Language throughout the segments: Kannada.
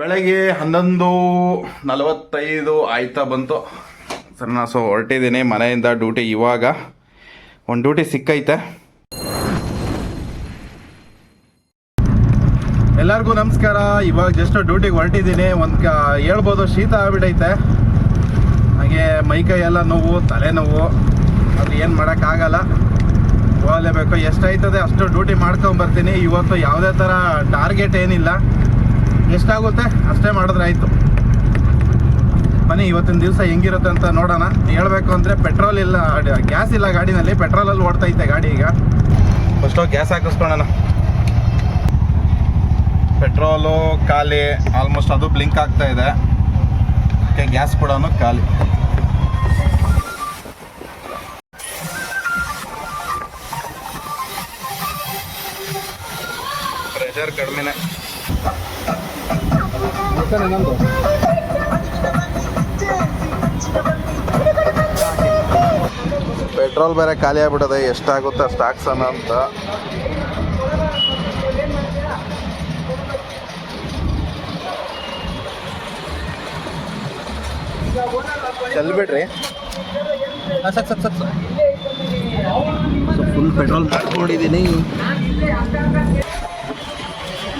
ಬೆಳಗ್ಗೆ ಹನ್ನೊಂದು ನಲವತ್ತೈದು ಆಯ್ತಾ ಬಂತು. ಸರ್ ನಾನು ಸೊ ಹೊರಟಿದ್ದೀನಿ ಮನೆಯಿಂದ ಡ್ಯೂಟಿ ಇವಾಗ. ಒಂದು ಡ್ಯೂಟಿ ಸಿಕ್ಕೈತೆ. ಎಲ್ಲರಿಗೂ ನಮಸ್ಕಾರ. ಇವಾಗ ಜಸ್ಟ್ ಡ್ಯೂಟಿಗೆ ಹೊರಟಿದ್ದೀನಿ. ಒಂದು ಕ, ಹೇಳ್ಬೋದು, ಶೀತ ಆಗ್ಬಿಟ್ಟೈತೆ ಹಾಗೆ ಮೈಕೈ ಎಲ್ಲ ನೋವು ತಲೆನೋವು ಅದು ಏನು ಮಾಡೋಕ್ಕಾಗಲ್ಲ ಹೋಗಲೇಬೇಕು. ಎಷ್ಟಾಯ್ತದೆ ಅಷ್ಟು ಡ್ಯೂಟಿ ಮಾಡ್ಕೊಂಬರ್ತೀನಿ ಇವತ್ತು ಯಾವುದೇ ಥರ ಟಾರ್ಗೆಟ್ ಏನಿಲ್ಲ. ಎಷ್ಟಾಗುತ್ತೆ? ಅಷ್ಟೇ ಮಾಡಿದ್ರೆ ಆಯಿತು. ಬನ್ನಿ, ಇವತ್ತಿನ ದಿವಸ ಹೆಂಗಿರುತ್ತೆ ಅಂತ ನೋಡೋಣ. ಹೇಳಬೇಕು ಅಂದರೆ ಪೆಟ್ರೋಲ್ ಇಲ್ಲ ಗ್ಯಾಸ್ ಇಲ್ಲ ಗಾಡಿನಲ್ಲಿ ಪೆಟ್ರೋಲಲ್ಲಿ ಓಡ್ತೈತೆ ಗಾಡಿ ಈಗ. ಫಸ್ಟು ಗ್ಯಾಸ್ ಹಾಕಿಸ್ಕೊಳ್ಳೋಣ. ಪೆಟ್ರೋಲು ಖಾಲಿ ಆಲ್ಮೋಸ್ಟ್ ಅದು ಬ್ಲಿಂಕ್ ಆಗ್ತಾ ಇದೆ. ಓಕೆ ಗ್ಯಾಸ್ ಕೂಡ ಖಾಲಿ. ಪ್ರೆಷರ್ ಕಡಿಮೆನೆ. ನಂದು. ಪೆಟ್ರೋಲ್ ಬೇರೆ ಖಾಲಿ ಆಗ್ಬಿಡದೆ ಎಷ್ಟಾಗುತ್ತೆ ಸ್ಟಾಕ್ಸ್ ಅನ್ನ ಅಂತ. ಸಕ್ ಸಕ್ ಸಕ್ ಫುಲ್ ಪೆಟ್ರೋಲ್ ಹಾಕೊಂಡಿದ್ದೀನಿ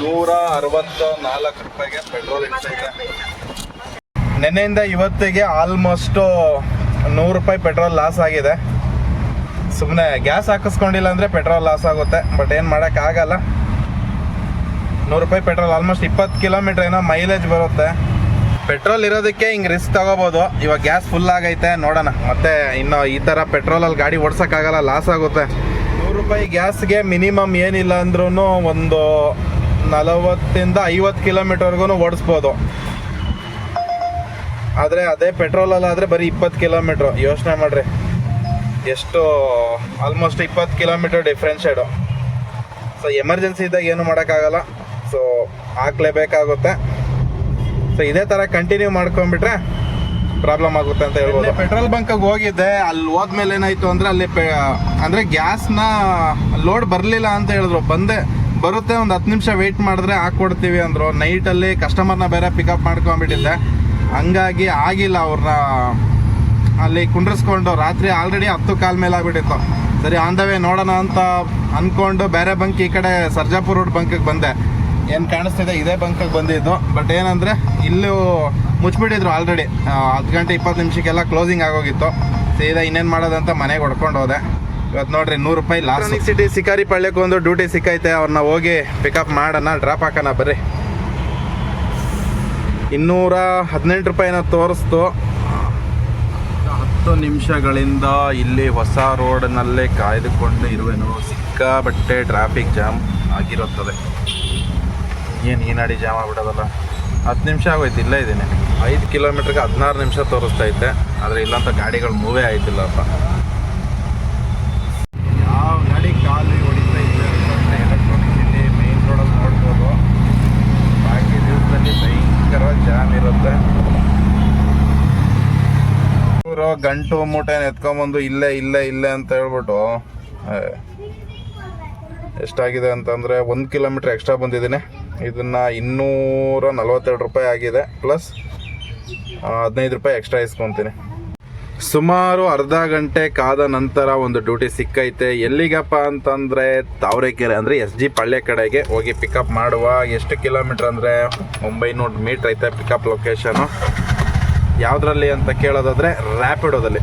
ನೂರ ಅರವತ್ತ ನಾಲ್ಕು ರೂಪಾಯಿಗೆ ಪೆಟ್ರೋಲ್ ಇರ್ತೈತೆ ನಿನ್ನೆಯಿಂದ ಇವತ್ತಿಗೆ ಆಲ್ಮೋಸ್ಟು ನೂರು ರೂಪಾಯಿ ಪೆಟ್ರೋಲ್ ಲಾಸ್ ಆಗಿದೆ. ಸುಮ್ಮನೆ ಗ್ಯಾಸ್ ಹಾಕಿಸ್ಕೊಂಡಿಲ್ಲ ಅಂದರೆ ಪೆಟ್ರೋಲ್ ಲಾಸ್ ಆಗುತ್ತೆ ಬಟ್ ಏನು ಮಾಡೋಕ್ಕಾಗಲ್ಲ ನೂರು ರೂಪಾಯಿ ಪೆಟ್ರೋಲ್ ಆಲ್ಮೋಸ್ಟ್ ಇಪ್ಪತ್ತು ಕಿಲೋಮೀಟ್ರ್ ಏನೋ ಮೈಲೇಜ್ ಬರುತ್ತೆ. ಪೆಟ್ರೋಲ್ ಇರೋದಕ್ಕೆ ಹಿಂಗೆ ರಿಸ್ಕ್ ತಗೋಬೋದು. ಇವಾಗ ಗ್ಯಾಸ್ ಫುಲ್ ಆಗೈತೆ, ನೋಡೋಣ. ಮತ್ತೆ ಇನ್ನು ಈ ಥರ ಪೆಟ್ರೋಲಲ್ಲಿ ಗಾಡಿ ಓಡ್ಸೋಕ್ಕಾಗಲ್ಲ ಲಾಸ್ ಆಗುತ್ತೆ. ನೂರು ರೂಪಾಯಿ ಗ್ಯಾಸ್ಗೆ ಮಿನಿಮಮ್ ಏನಿಲ್ಲ ಅಂದ್ರೂ ಒಂದು ನಲವತ್ತಿಂದ ಐವತ್ತು ಕಿಲೋಮೀಟರ್ಗೂ ಓಡಿಸ್ಬೋದು. ಆದರೆ ಅದೇ ಪೆಟ್ರೋಲಲ್ಲಾದರೆ ಬರೀ ಇಪ್ಪತ್ತು ಕಿಲೋಮೀಟ್ರ್. ಯೋಚನೆ ಮಾಡಿರಿ. ಎಷ್ಟು ಆಲ್ಮೋಸ್ಟ್ ಇಪ್ಪತ್ತು ಕಿಲೋಮೀಟರ್ ಡಿಫ್ರೆನ್ಷೇಡು ಸೊ ಎಮರ್ಜೆನ್ಸಿ ಇದ್ದಾಗ ಏನು ಮಾಡೋಕ್ಕಾಗಲ್ಲ. ಸೊ ಹಾಕ್ಲೇಬೇಕಾಗುತ್ತೆ. ಸೊ ಇದೇ ಥರ ಕಂಟಿನ್ಯೂ ಮಾಡ್ಕೊಂಡ್ಬಿಟ್ರೆ ಪ್ರಾಬ್ಲಮ್ ಆಗುತ್ತೆ ಅಂತ ಹೇಳ್ಬೋದು. ಪೆಟ್ರೋಲ್ ಬಂಕಿಗೆ ಹೋಗಿದ್ದೆ. ಅಲ್ಲಿ ಹೋದ್ಮೇಲೆ ಏನಾಯಿತು ಅಂದರೆ ಅಲ್ಲಿ ಪೆ, ಅಂದರೆ ಗ್ಯಾಸ್ನ ಲೋಡ್ ಬರಲಿಲ್ಲ ಅಂತ ಹೇಳಿದ್ರು. ಬಂದೆ. ಬರುತ್ತೆ, ಒಂದು ಹತ್ತು ನಿಮಿಷ ವೆಯ್ಟ್ ಮಾಡಿದ್ರೆ ಹಾಕ್ಕೊಡ್ತೀವಿ ಅಂದರು. ನೈಟಲ್ಲಿ ಕಸ್ಟಮರ್ನ ಬೇರೆ ಪಿಕಪ್ ಮಾಡ್ಕೊಂಡ್ಬಿಟ್ಟಿದ್ದೆ. ಹಂಗಾಗಿ ಆಗಿಲ್ಲ ಅವ್ರನ್ನ ಅಲ್ಲಿ ಕುಂಡ್ರಿಸ್ಕೊಂಡು. ರಾತ್ರಿ ಆಲ್ರೆಡಿ ಹತ್ತು ಕಾಲ ಮೇಲೆ ಆಗ್ಬಿಟ್ಟಿತ್ತು. ಸರಿ ಆನ್ ದ ವೇ ನೋಡೋಣ ಅಂತ ಅಂದ್ಕೊಂಡು ಬೇರೆ ಬಂಕ್ ಈ ಕಡೆ ಸರ್ಜಾಪುರ ರೋಡ್ ಬಂಕಿಗೆ ಬಂದೆ. ಏನು ಕಾಣಿಸ್ತಿದೆ? ಇದೇ ಬಂಕಿಗೆ ಬಂದಿದ್ದು. ಬಟ್ ಏನಂದರೆ, ಇಲ್ಲೂ ಮುಚ್ಚಿಬಿಟ್ಟಿದ್ರು ಆಲ್ರೆಡಿ ಹತ್ತು ಗಂಟೆ ಇಪ್ಪತ್ತು ನಿಮಿಷಕ್ಕೆಲ್ಲ ಕ್ಲೋಸಿಂಗ್ ಆಗೋಗಿತ್ತು. ಸೀದಾ ಇನ್ನೇನು ಮಾಡೋದಂತ ಮನೆಗೆ ಹೊಡ್ಕೊಂಡು ಹೋದೆ. ಇವತ್ತು ನೋಡ್ರಿ ನೂರು ರೂಪಾಯಿ ಲಾಸ್ಟ್ ಸಿಟಿ ಸಿಕಾರಿ ಒಂದು ಡ್ಯೂಟಿ ಸಿಕ್ಕೈತೆ ಅವ್ರನ್ನ ಹೋಗಿ ಪಿಕಪ್ ಮಾಡೋಣ ಡ್ರಾಪ್ ಹಾಕೋಣ ಬರ್ರಿ. ಇನ್ನೂರ ಹದಿನೆಂಟು ರೂಪಾಯಿನ ತೋರಿಸ್ತು. ಹತ್ತು ನಿಮಿಷಗಳಿಂದ ಇಲ್ಲಿ ಹೊಸ ರೋಡ್ನಲ್ಲೇ ಕಾಯ್ದುಕೊಂಡು ಇರುವೆನು. ಸಿಕ್ಕಾಬಟ್ಟೆ ಟ್ರಾಫಿಕ್ ಜಾಮ್ ಆಗಿರುತ್ತದೆ. ಏನು ಈ ನಾಡಿ ಜಾಮ್ ಆಗ್ಬಿಡೋದಲ್ಲ? ಹತ್ತು ನಿಮಿಷ ಆಗೋಯ್ತು ಇಲ್ಲೇ ಇದ್ದೀನಿ. ಐದು ಕಿಲೋಮೀಟ್ರಿಗೆ ಹದಿನಾರು ನಿಮಿಷ ತೋರಿಸ್ತೈತೆ ಆದರೆ ಇಲ್ಲಂತ ಗಾಡಿಗಳು ಮೂವೇ ಆಯ್ತಿಲ್ಲಪ್ಪ ಯಾವ ಗಾಡಿ ಖಾಲಿ ಹೊಡಿತೈತೆ ಅಂತಂದರೆ ಎಲೆಕ್ಟ್ರಾನಿಕ್ ಸಿಟಿ ಮೇನ್ ರೋಡಲ್ಲಿ ನೋಡ್ಬೋದು ಬಾಕಿ ದಿವಸದಲ್ಲಿ ಭಯಂಕರ ಜಾಮ್ ಇರುತ್ತೆ ಇವರು ಗಂಟು ಮೂಟೆನ ಎತ್ಕೊಂಬಂದು ಇಲ್ಲೇ ಇಲ್ಲೇ ಇಲ್ಲೇ ಅಂತ ಹೇಳ್ಬಿಟ್ಟು ಎಷ್ಟಾಗಿದೆ ಅಂತಂದರೆ ಒಂದು ಕಿಲೋಮೀಟ್ರ್ ಎಕ್ಸ್ಟ್ರಾ ಬಂದಿದ್ದೀನಿ. ಇದನ್ನು ಇನ್ನೂರ ನಲ್ವತ್ತೆರಡು ರೂಪಾಯಿ ಆಗಿದೆ ಪ್ಲಸ್ ಹದಿನೈದು ರೂಪಾಯಿ ಎಕ್ಸ್ಟ್ರಾ ಇಸ್ಕೊತೀನಿ. ಸುಮಾರು ಅರ್ಧ ಗಂಟೆ ಕಾದ ನಂತರ ಒಂದು ಡ್ಯೂಟಿ ಸಿಕ್ಕೈತೆ. ಎಲ್ಲಿಗಪ್ಪ ಅಂತಂದರೆ ತಾವರೆಕೆರೆ ಅಂದರೆ ಎಸ್ ಜಿ ಪಳ್ಳೆ ಕಡೆಗೆ ಹೋಗಿ ಪಿಕಪ್ ಮಾಡುವ. ಎಷ್ಟು ಕಿಲೋಮೀಟ್ರ್ ಅಂದರೆ, ಒಂಬೈನೂರು ಮೀಟ್ರ್ ಐತೆ ಪಿಕಪ್ ಲೊಕೇಶನು ಯಾವುದ್ರಲ್ಲಿ ಅಂತ ಕೇಳೋದಾದ್ರೆ ರ್ಯಾಪಿಡೋದಲ್ಲಿ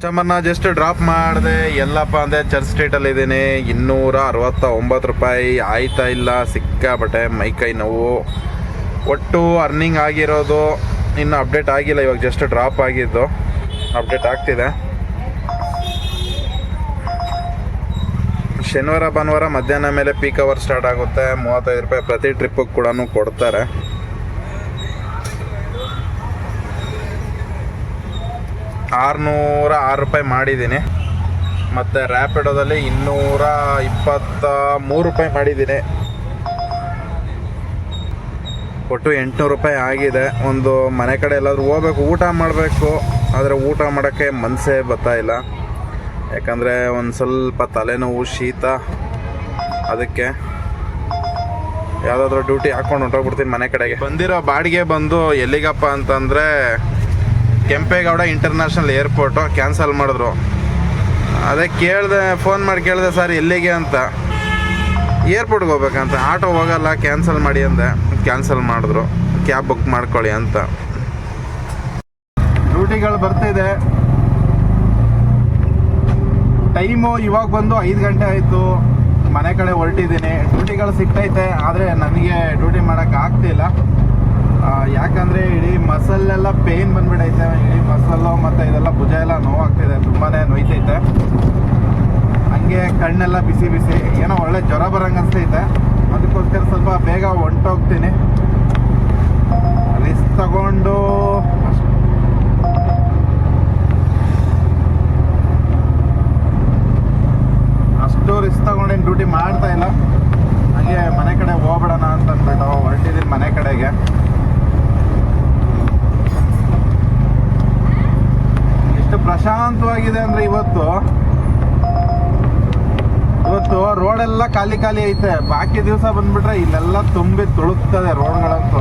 ಕಸ್ಟಮರ್ನ ಜಸ್ಟ್ ಡ್ರಾಪ್ ಮಾಡಿದೆ. ಎಲ್ಲಪ್ಪ ಅಂದರೆ ಚರ್ಚ್ ಸ್ಟ್ರೀಟಲ್ಲಿ ಇದ್ದೀನಿ ಇನ್ನೂರ ಅರವತ್ತ ಒಂಬತ್ತು ರೂಪಾಯಿ ಆಯ್ತಾ ಇಲ್ಲ ಸಿಕ್ಕಾಬಟ್ಟೆ ಮೈಕೈ ನೋವು. ಒಟ್ಟು ಅರ್ನಿಂಗ್ ಆಗಿರೋದು, ಇನ್ನು ಅಪ್ಡೇಟ್ ಆಗಿಲ್ಲ, ಇವಾಗ ಜಸ್ಟ್ ಡ್ರಾಪ್ ಆಗಿದ್ದು. ಅಪ್ಡೇಟ್ ಆಗ್ತಿದೆ. ಶನಿವಾರ, ಭಾನುವಾರ ಮಧ್ಯಾಹ್ನ ಮೇಲೆ ಪೀಕ್ ಅವರ್ ಸ್ಟಾರ್ಟ್ ಆಗುತ್ತೆ. ಮೂವತ್ತೈದು ರೂಪಾಯಿ ಪ್ರತಿ ಟ್ರಿಪ್ಪಿಗೆ ಕೂಡ ಕೊಡ್ತಾರೆ. ಆರುನೂರ ಆರು ರೂಪಾಯಿ ಮಾಡಿದ್ದೀನಿ. ಮತ್ತು ರ್ಯಾಪಿಡೋದಲ್ಲಿ ಇನ್ನೂರ ಇಪ್ಪತ್ತ ಮೂರು ರೂಪಾಯಿ ಮಾಡಿದ್ದೀನಿ. ಒಟ್ಟು ಎಂಟುನೂರು ರೂಪಾಯಿ ಆಗಿದೆ. ಒಂದು ಮನೆ ಕಡೆ ಎಲ್ಲಾದರೂ ಹೋಗ್ಬೇಕು, ಊಟ ಮಾಡಬೇಕು. ಆದರೆ ಊಟ ಮಾಡೋಕ್ಕೆ ಮನಸ್ಸೇ ಇಲ್ಲ. ಯಾಕಂದರೆ ಒಂದು ಸ್ವಲ್ಪ ತಲೆನೋವು, ಶೀತ. ಅದಕ್ಕೆ ಯಾವುದಾದ್ರೂ ಡ್ಯೂಟಿ ಹಾಕ್ಕೊಂಡು ಹೊಂಟೋಗ್ಬಿಡ್ತೀನಿ ಮನೆ ಕಡೆಗೆ. ಬಂದಿರೋ ಬಾಡಿಗೆ ಬಂದು ಎಲ್ಲಿಗಪ್ಪ ಅಂತಂದರೆ ಕೆಂಪೇಗೌಡ ಇಂಟರ್ನ್ಯಾಷನಲ್ ಏರ್ಪೋರ್ಟು ಕ್ಯಾನ್ಸಲ್ ಮಾಡಿದ್ರು. ಅದೇ ಕೇಳಿದೆ, ಫೋನ್ ಮಾಡಿ ಕೇಳಿದೆ, ಸರ್, ಎಲ್ಲಿಗೆ ಅಂತ. ಏರ್ಪೋರ್ಟ್ಗೆ ಹೋಗ್ಬೇಕಂತ. ಆಟೋ ಹೋಗಲ್ಲ, ಕ್ಯಾನ್ಸಲ್ ಮಾಡಿ ಅಂದೆ. ಕ್ಯಾನ್ಸಲ್ ಮಾಡಿದ್ರು. ಕ್ಯಾಬ್ ಬುಕ್ ಮಾಡ್ಕೊಳ್ಳಿ ಅಂತ. ಡ್ಯೂಟಿಗಳು ಬರ್ತಿದೆ. ಟೈಮು ಇವಾಗ ಬಂದು ಐದು ಗಂಟೆ ಆಯಿತು. ಮನೆ ಕಡೆ ಹೊರಟಿದ್ದೀನಿ. ಡ್ಯೂಟಿಗಳು ಸಿಗ್ತೈತೆ, ಆದರೆ ನನಗೆ ಡ್ಯೂಟಿ ಮಾಡೋಕ್ಕೆ ಆಗ್ತಿಲ್ಲ ಆ, ಯಾಕಂದರೆ ಇಡೀ ಮಸಲ್ಲೆಲ್ಲ ಪೇಯ್ನ್ ಬಂದ್ಬಿಡೈತೆ ಇಡೀ ಮಸಲ್ಲು ಮತ್ತು ಇದೆಲ್ಲ ಭುಜ ಎಲ್ಲ ನೋವಾಗ್ತಿದೆ ತುಂಬಾ ನೋಯ್ತೈತೆ ಹಂಗೆ ಕಣ್ಣೆಲ್ಲ ಬಿಸಿ ಬಿಸಿ ಏನೋ ಒಳ್ಳೆ ಜ್ವರ ಬರಂಗೆ ಅನಿಸ್ತೈತೆ ಅದಕ್ಕೋಸ್ಕರ ಸ್ವಲ್ಪ ಬೇಗ ಹೊಂಟೋಗ್ತೀನಿ ರಿಸ್ಕ್ ತಗೊಂಡು ಅಷ್ಟು ರಿಸ್ಕ್ ತಗೊಂಡೇನು ಡ್ಯೂಟಿ ಮಾಡ್ತಾ ಇಲ್ಲ ಹಾಗೆ ಮನೆ ಕಡೆ ಹೋಗ್ಬಿಡೋಣ ಅಂತ ಅಂದ್ಬಿಟ್ಟು ಹೊರಟಿದ್ದೀನಿ ಮನೆ ಕಡೆಗೆ ಎಷ್ಟು ಪ್ರಶಾಂತವಾಗಿದೆ ಅಂದ್ರೆ ಇವತ್ತು ಇವತ್ತು ರೋಡೆಲ್ಲ ಖಾಲಿ ಖಾಲಿ ಐತೆ. ಬಾಕಿ ದಿವಸ ಬಂದ್ಬಿಟ್ರೆ ಇಲ್ಲೆಲ್ಲ ತುಂಬಿ ತುಳುಕ್ತದೆ ರೋಡ್ಗಳಂತೂ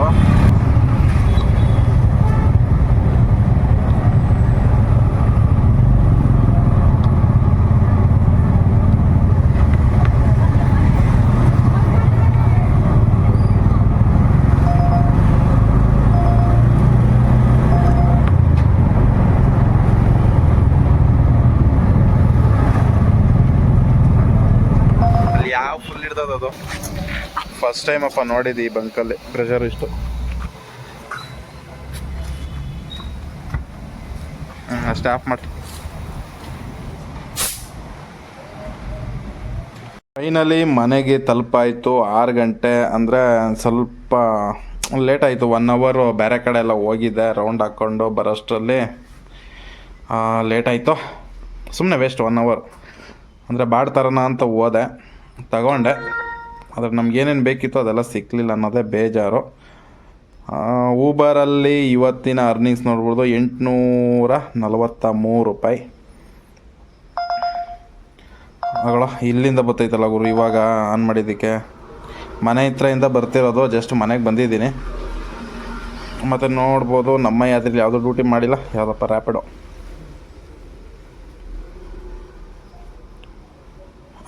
ಅಲ್ಲಿ ಯಾವ ಫುಲ್ ಇರ್ತದ ಅದು ಫಸ್ಟ್ ಟೈಮ್ ಅಪ್ಪ ನೋಡಿದ್ದು ಈ ಬಂಕಲ್ಲಿ. ಪ್ರೆಷರ್ ಇಷ್ಟು. ಅಷ್ಟೇ ಆಫ್ ಮಾಡಿ ಫೈನಲಿ ಮನೆಗೆ ತಲುಪಾಯಿತು ಆರು ಗಂಟೆ. ಅಂದರೆ ಸ್ವಲ್ಪ ಲೇಟ್ ಆಯಿತು. ಒನ್ ಅವರು ಬೇರೆ ಕಡೆ ಎಲ್ಲ ಹೋಗಿದ್ದೆ ರೌಂಡ್ ಹಾಕ್ಕೊಂಡು ಬರೋಷ್ಟರಲ್ಲಿ ಲೇಟ್ ಆಯಿತು. ಸುಮ್ಮನೆ ವೇಸ್ಟ್ ಒನ್ ಅವರ್ ಅಂದರೆ ಬಾಡ್ತಾರನ ಅಂತ ಹೋದೆ. ತಗೊಂಡೆ. ಆದರೆ ನಮ್ಗೆ ಏನೇನು ಬೇಕಿತ್ತು ಅದೆಲ್ಲ ಸಿಕ್ಕಲಿಲ್ಲ ಅನ್ನೋದೇ ಬೇಜಾರು. ಊಬರಲ್ಲಿ ಇವತ್ತಿನ ಅರ್ನಿಂಗ್ಸ್ ನೋಡ್ಬೋದು ಎಂಟುನೂರ ನಲವತ್ತ ಮೂರು ರೂಪಾಯಿ. ಅಗಳ ಇಲ್ಲಿಂದ ಬರ್ತೈತಲ್ಲ ಗುರು, ಇವಾಗ ಆನ್ ಮಾಡಿದ್ದಕ್ಕೆ? ಮನೆ ಹತ್ರದಿಂದ ಬರ್ತಿರೋದು ಜಸ್ಟ್ ಮನೆಗೆ ಬಂದಿದ್ದೀನಿ. ಮತ್ತು ನೋಡ್ಬೋದು ನಮ್ಮ ಯಾತ್ರೆಲಿ ಯಾವುದೂ ಡ್ಯೂಟಿ ಮಾಡಿಲ್ಲ, ಯಾವುದಪ್ಪ ರ್ಯಾಪಿಡೋ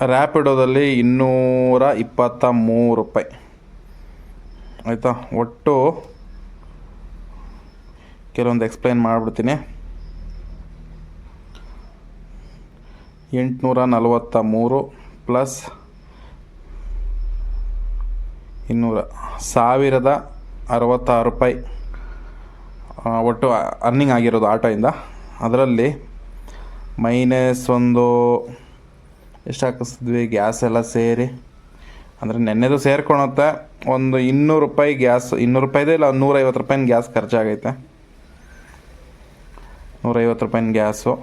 ರ್ಯಾಪಿಡೋದಲ್ಲಿ ಇನ್ನೂರ ಇಪ್ಪತ್ತ ಮೂರು ರೂಪಾಯಿ. ಆಯಿತಾ? ಒಟ್ಟು ಕೆಲವೊಂದು ಎಕ್ಸ್ಪ್ಲೈನ್ ಮಾಡಿಬಿಡ್ತೀನಿ. ಎಂಟುನೂರ ನಲವತ್ತ ಮೂರು ಪ್ಲಸ್ ಇನ್ನೂರ ಸಾವಿರದ ಅರವತ್ತಾರು ರೂಪಾಯಿ. ಒಟ್ಟು ಅರ್ನಿಂಗ್ ಆಗಿರೋದು ಆಟೋಯಿಂದ. ಅದರಲ್ಲಿ ಮೈನಸ್ ಒಂದು ಎಷ್ಟು ಹಾಕಿಸಿದ್ವಿ ಗ್ಯಾಸ್ ಎಲ್ಲ ಸೇರಿ? ಅಂದರೆ ನೆನ್ನೆದು ಸೇರ್ಕೊಳತ್ತೆ ಒಂದು ಇನ್ನೂರು ರೂಪಾಯಿ ಗ್ಯಾಸ್, ಇನ್ನೂರು ರೂಪಾಯಿದೆ ಇಲ್ಲ, ನೂರೈವತ್ತು ರೂಪಾಯಿನ ಗ್ಯಾಸ್ ಖರ್ಚಾಗೈತೆ. ನೂರೈವತ್ತು ರೂಪಾಯಿನ ಗ್ಯಾಸು.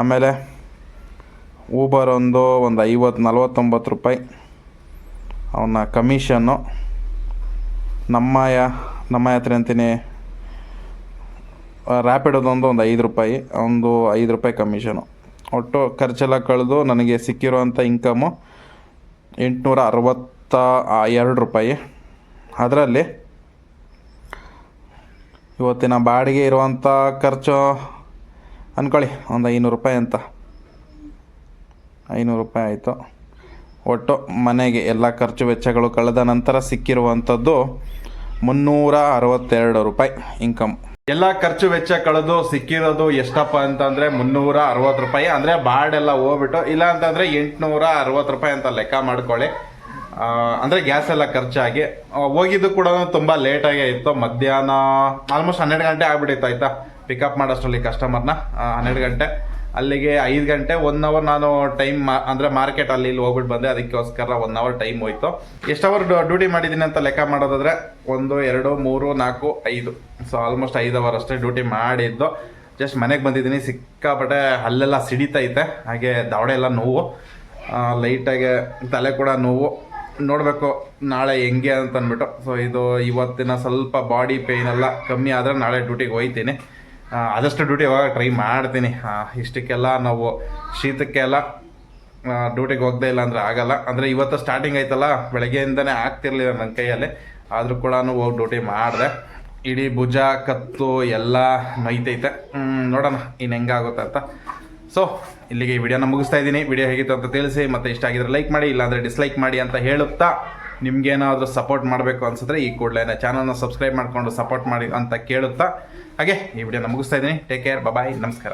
ಆಮೇಲೆ ಊಬರ್ ಒಂದು ಒಂದು ಐವತ್ತು, ನಲ್ವತ್ತೊಂಬತ್ತು ರೂಪಾಯಿ. ಅವನ ಕಮಿಷನ್ನು ನಮ್ಮಯ ನಮ್ಮ ಯಾತ್ರೆ ಅಂತೀನಿ ರ್ಯಾಪಿಡೋದೊಂದು ಒಂದು ಐದು ರೂಪಾಯಿ, ಒಂದು ಐದು ರೂಪಾಯಿ ಕಮಿಷನು. ಒಟ್ಟು ಖರ್ಚೆಲ್ಲ ಕಳೆದು ನನಗೆ ಸಿಕ್ಕಿರುವಂಥ ಇನ್ಕಮು ಎಂಟುನೂರ ಅರವತ್ತ ಎರಡು ರೂಪಾಯಿ. ಅದರಲ್ಲಿ ಇವತ್ತಿನ ಬಾಡಿಗೆ ಇರುವಂಥ ಖರ್ಚು ಅಂದ್ಕೊಳ್ಳಿ ಒಂದು ಐನೂರು ರೂಪಾಯಿ ಅಂತ. ಐನೂರು ರೂಪಾಯಿ ಆಯಿತು. ಒಟ್ಟು ಮನೆಗೆ ಎಲ್ಲ ಖರ್ಚು ವೆಚ್ಚಗಳು ಕಳೆದ ನಂತರ ಸಿಕ್ಕಿರುವಂಥದ್ದು ಮುನ್ನೂರ ಅರವತ್ತೆರಡು ರೂಪಾಯಿ ಇನ್ಕಮ್ ಎಲ್ಲ ಖರ್ಚು ವೆಚ್ಚ ಕಳೆದು ಸಿಕ್ಕಿರೋದು ಎಷ್ಟಪ್ಪ ಅಂತಂದ್ರೆ ಮುನ್ನೂರ ಅರವತ್ತು ರೂಪಾಯಿ. ಅಂದ್ರೆ ಬಾರ್ಡೆಲ್ಲ ಹೋಗ್ಬಿಟ್ಟು, ಇಲ್ಲ ಅಂತಂದ್ರೆ ಎಂಟುನೂರ ಅರವತ್ತು ರೂಪಾಯಿ ಅಂತ ಲೆಕ್ಕ ಮಾಡ್ಕೊಳ್ಳಿ. ಅಂದ್ರೆ ಗ್ಯಾಸ್ ಎಲ್ಲ ಖರ್ಚಾಗಿ. ಹೋಗಿದ್ದು ಕೂಡ ತುಂಬಾ ಲೇಟಾಗೇ ಇತ್ತು. ಮಧ್ಯಾಹ್ನ ಆಲ್ಮೋಸ್ಟ್ ಹನ್ನೆರಡು ಗಂಟೆ ಆಗ್ಬಿಟ್ಟಿತ್ತು, ಆಯ್ತಾ? ಪಿಕಪ್ ಮಾಡೋಷ್ಟರಲ್ಲಿ ಕಸ್ಟಮರ್ನ ಹನ್ನೆರಡು ಗಂಟೆ. ಅಲ್ಲಿಗೆ ಐದು ಗಂಟೆ ಒನ್ ಅವರ್ ನಾನು ಟೈಮ್ ಅಂದರೆ ಮಾರ್ಕೆಟ್ ಅಲ್ಲಿ ಇಲ್ಲಿ ಹೋಗ್ಬಿಟ್ಟು ಬಂದೆ. ಅದಕ್ಕೋಸ್ಕರ ಒನ್ ಅವರ್ ಟೈಮ್ ಹೋಯ್ತು. ಎಷ್ಟು ಅವರ್ ಡ್ಯೂಟಿ ಮಾಡಿದ್ದೀನಿ ಅಂತ ಲೆಕ್ಕ ಮಾಡೋದಾದ್ರೆ ಒಂದು, ಎರಡು, ಮೂರು, ನಾಲ್ಕು, ಐದು. ಸೊ ಆಲ್ಮೋಸ್ಟ್ ಐದು ಅವರ್ ಅಷ್ಟೇ ಡ್ಯೂಟಿ ಮಾಡಿದ್ದು. ಜಸ್ಟ್ ಮನೆಗೆ ಬಂದಿದ್ದೀನಿ ಸಿಕ್ಕಾಪಟ್ಟೆ ಅಲ್ಲೆಲ್ಲ ಸಿಡಿತೈತೆ ಹಾಗೆ ದಾವಡೆ ಎಲ್ಲ ನೋವು. ಲೈಟಾಗೆ ತಲೆ ಕೂಡ ನೋವು. ನೋಡಬೇಕು ನಾಳೆ ಹೆಂಗೆ ಅಂತ ಅಂದ್ಬಿಟ್ಟು. ಸೊ ಇದು ಇವತ್ತಿನ ಸ್ವಲ್ಪ ಬಾಡಿ ಪೇಯ್ನ್ ಎಲ್ಲ ಕಮ್ಮಿ ಆದರೆ ನಾಳೆ ಡ್ಯೂಟಿಗೆ ಹೋಯ್ತೀನಿ. ಆದಷ್ಟು ಡ್ಯೂಟಿ ಯಾವಾಗ ಟ್ರೈ ಮಾಡ್ತೀನಿ. ಇಷ್ಟಕ್ಕೆಲ್ಲ ನಾವು ಶೀತಕ್ಕೆಲ್ಲ ಡ್ಯೂಟಿಗೆ ಹೋಗದೇ ಇಲ್ಲ ಅಂದರೆ ಆಗಲ್ಲ. ಅಂದರೆ ಇವತ್ತು ಸ್ಟಾರ್ಟಿಂಗ್ ಆಯ್ತಲ್ಲ ಬೆಳಗ್ಗೆಯಿಂದನೇ ಆಗ್ತಿರ್ಲಿಲ್ಲ ನನ್ನ ಕೈಯಲ್ಲಿ. ಆದರೂ ಕೂಡ ಹೋಗಿ ಡ್ಯೂಟಿ ಮಾಡಿದೆ. ಇಡೀ ಭುಜ ಕತ್ತು ಎಲ್ಲ ಹ್ಮ್, ನೋಡೋಣ ಇನ್ನು ಹೆಂಗಾಗುತ್ತೆ ಅಂತ. ಸೊ ಇಲ್ಲಿಗೆ ಈ ವಿಡಿಯೋನ ಮುಗಿಸ್ತಾ ಇದ್ದೀನಿ. ವಿಡಿಯೋ ಹೇಗಿತ್ತು ಅಂತ ತಿಳಿಸಿ. ಮತ್ತೆ ಇಷ್ಟ ಆಗಿದ್ರೆ ಲೈಕ್ ಮಾಡಿ ಇಲ್ಲಾಂದರೆ ಡಿಸ್ಲೈಕ್ ಮಾಡಿ ಅಂತ ಹೇಳುತ್ತಾ. ನಿಮ್ಗೇನಾದರೂ ಸಪೋರ್ಟ್ ಮಾಡಬೇಕು ಅನ್ಸಿದ್ರೆ ಈ ಕೂಡಲೇ ಚಾನಲ್ನ ಸಬ್ಸ್ಕ್ರೈಬ್ ಮಾಡಿಕೊಂಡು ಸಪೋರ್ಟ್ ಮಾಡಿ ಅಂತ ಕೇಳುತ್ತಾ. ಹಾಗೆ ಈ ವಿಡಿಯೋನ ಮುಗಿಸ್ತಾ ಇದ್ದೀನಿ. ಟೇಕ್ ಕೇರ್ ಬಾಯ್ ನಮಸ್ಕಾರ.